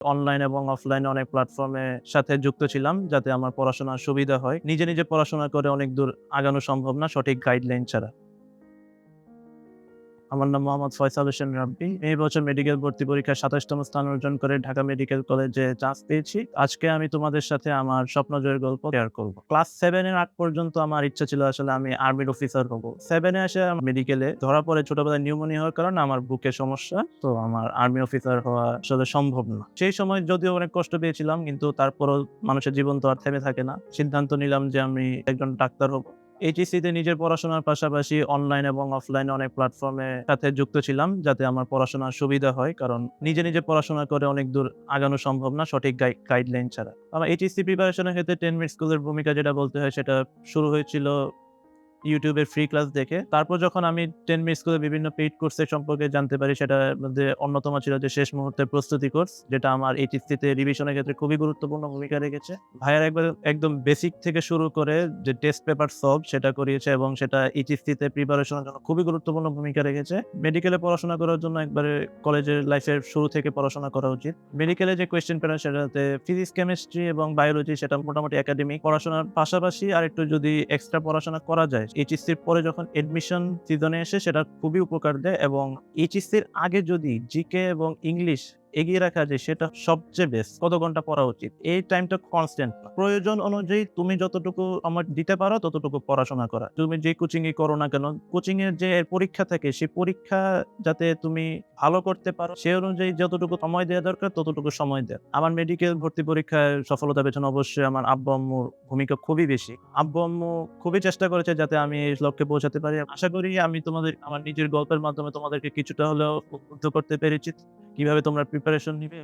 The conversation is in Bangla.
অনলাইন এবং অফলাইন অনেক প্ল্যাটফর্মে সাথে যুক্ত ছিলাম যাতে আমার পড়াশোনার সুবিধা হয়। নিজে নিজে পড়াশোনা করে অনেক দূর আগানো সম্ভব না, সঠিক গাইডলাইন ছাড়া। আমার নাম মোহাম্মদ ফয়সাল হোসেন রাব্বি। এই বছর মেডিকেল ভর্তি পরীক্ষায় সাতাশতম স্থান অর্জন করে ঢাকা মেডিকেল কলেজে চান্স পেয়েছি। আজকে আমি তোমাদের সাথে আমার স্বপ্ন জয়ের গল্প শেয়ার করব। ক্লাস সেভেনের আগ পর্যন্ত আমার ইচ্ছা ছিল আসলে আমি আর্মির অফিসার হব। সেভেন এ আসে মেডিকেলে ধরা পড়ে ছোটবেলায় নিউমোনিয়া হওয়ার কারণে আমার বুকে সমস্যা, তো আমার আর্মি অফিসার হওয়া আসলে সম্ভব না। সেই সময় যদিও অনেক কষ্ট পেয়েছিলাম, কিন্তু তারপরও মানুষের জীবন তো আর থেমে থাকে না। সিদ্ধান্ত নিলাম যে আমি একজন ডাক্তার হব। এইচএসসিতে নিজের পড়াশোনার পাশাপাশি অনলাইন এবং অফলাইনে অনেক প্ল্যাটফর্মে সাথে যুক্ত ছিলাম, যাতে আমার পড়াশোনার সুবিধা হয়, কারণ নিজে নিজে পড়াশোনা করে অনেক দূর আগানো সম্ভব না সঠিক গাইডলাইন ছাড়া। আমার এইচএসসি প্রিপারেশনের ক্ষেত্রে টেন মিনিট স্কুলের ভূমিকা যেটা বলতে হয় সেটা শুরু হয়েছিল ইউটিউবের ফ্রি ক্লাস দেখে। তারপর যখন আমি টেন মিনিট স্কুলে বিভিন্ন পেইড কোর্সের সম্পর্কে জানতে পারি সেটার মধ্যে অন্যতম ছিল যে শেষ মুহূর্তের প্রস্তুতি কোর্স যেটা আমার এইচএসসিতে রিভিশনের ক্ষেত্রে খুবই গুরুত্বপূর্ণ ভূমিকা রেখেছে। ভাইয়ার একবার একদম বেসিক থেকে শুরু করে যে টেস্ট পেপার সলভ সেটা করিয়েছে এবং সেটা এইচএসসিতে প্রিপারেশনের জন্য খুবই গুরুত্বপূর্ণ ভূমিকা রেখেছে। মেডিকেলে পড়াশোনা করার জন্য একবারে কলেজের লাইফের শুরু থেকে পড়াশোনা করা উচিত। মেডিকেলে যে কোয়েশ্চেন প্যাটার্ন সেটাতে ফিজিক্স কেমিস্ট্রি এবং বায়োলজি সেটা মোটামুটি একাডেমিক পড়াশোনার পাশাপাশি আর একটু যদি এক্সট্রা পড়াশোনা করা যায় এইচএসসির পরে যখন এডমিশন সিজনে এসে সেটা খুবই উপকার দেয় এবং এইচএসসির আগে যদি জিকে এবং ইংলিশ এগিয়ে রাখা যায় সেটা সবচেয়ে বেস্ট কত ঘণ্টা পড়া উচিত? এই টাইমটা কনস্ট্যান্ট প্রয়োজন অনুযায়ী তুমি যতটুকু আমার দিতে পারো, ততটুকু পড়াশোনা করা। তুমি যে কোচিং এ করো না কেন কোচিং এর যে পরীক্ষা থাকে সেই পরীক্ষা যাতে তুমি ভালো করতে পারো সেই অনুযায়ী যতটুকু সময় দেওয়া দরকার, ততটুকু সময় দেয়। আমার মেডিকেল ভর্তি পরীক্ষায় সফলতা পেছনে অবশ্যই আমার আব্বু আম্মুর ভূমিকা খুবই বেশি। আব্বু আম্মু খুবই চেষ্টা করেছে যাতে আমি এই লক্ষ্যে পৌঁছাতে পারি। আশা করি আমি তোমাদের, আমার নিজের গল্পের মাধ্যমে তোমাদেরকে কিছুটা হলেও উদ্বুদ্ধ করতে পেরেছি। কীভাবে তোমরা প্রিপারেশন নিবে?